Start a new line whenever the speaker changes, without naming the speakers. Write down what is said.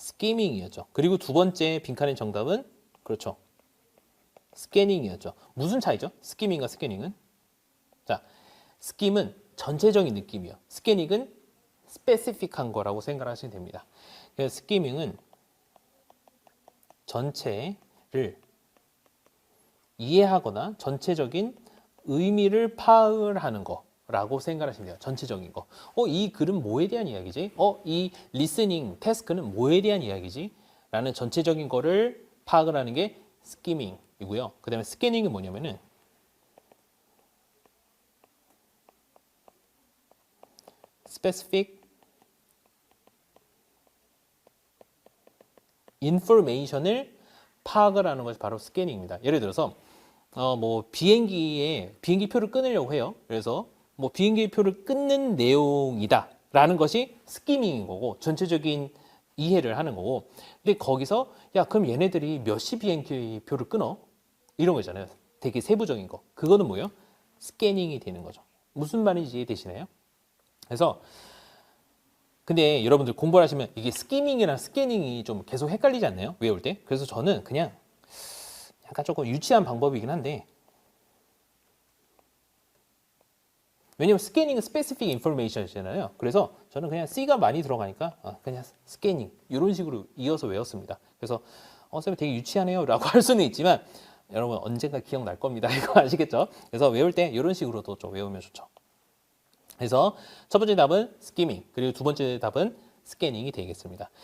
스키밍이었죠. 그리고 두 번째 빈칸의 정답은 그렇죠. 스캐닝이었죠. 무슨 차이죠? 스키밍과 스캐닝은? 자, 스킴은 전체적인 느낌이요. 스캐닝은 스페시픽한 거라고 생각하시면 됩니다. 그래서 스키밍은 전체를 이해하거나 전체적인 의미를 파악을 하는 거 라고 생각하시면 돼요. 전체적인 거. 어, 이 글은 뭐에 대한 이야기지? 어, 이 리스닝 태스크는 뭐에 대한 이야기지? 라는 전체적인 거를 파악을 하는 게 스키밍이고요. 그 다음에 스캐닝이 뭐냐면은 specific information을 파악을 하는 것이 바로 스캐닝입니다. 예를 들어서 어 뭐 비행기에 비행기 표를 끊으려고 해요. 그래서 뭐 비행기 표를 끊는 내용이다라는 것이 스키밍인 거고 전체적인 이해를 하는 거고. 근데 거기서 야 그럼 얘네들이 몇 시 비행기 표를 끊어? 이런 거 있잖아요. 되게 세부적인 거. 그거는 뭐예요? 스캐닝이 되는 거죠. 무슨 말인지 이해되시나요? 그래서 근데 여러분들 공부를 하시면 이게 스키밍이랑 스캐닝이 좀 계속 헷갈리지 않나요? 외울 때? 그래서 저는 그냥 약간 조금 유치한 방법이긴 한데 왜냐면 스캐닝은 specific information이잖아요. 그래서 저는 그냥 C가 많이 들어가니까 아, 그냥 스캐닝 이런 식으로 이어서 외웠습니다. 그래서 어, 쌤 되게 유치하네요 라고 할 수는 있지만 여러분 언젠가 기억날 겁니다. 이거 아시겠죠? 그래서 외울 때 이런 식으로도 좀 외우면 좋죠. 그래서 첫 번째 답은 스키밍 그리고 두 번째 답은 스캐닝이 되겠습니다.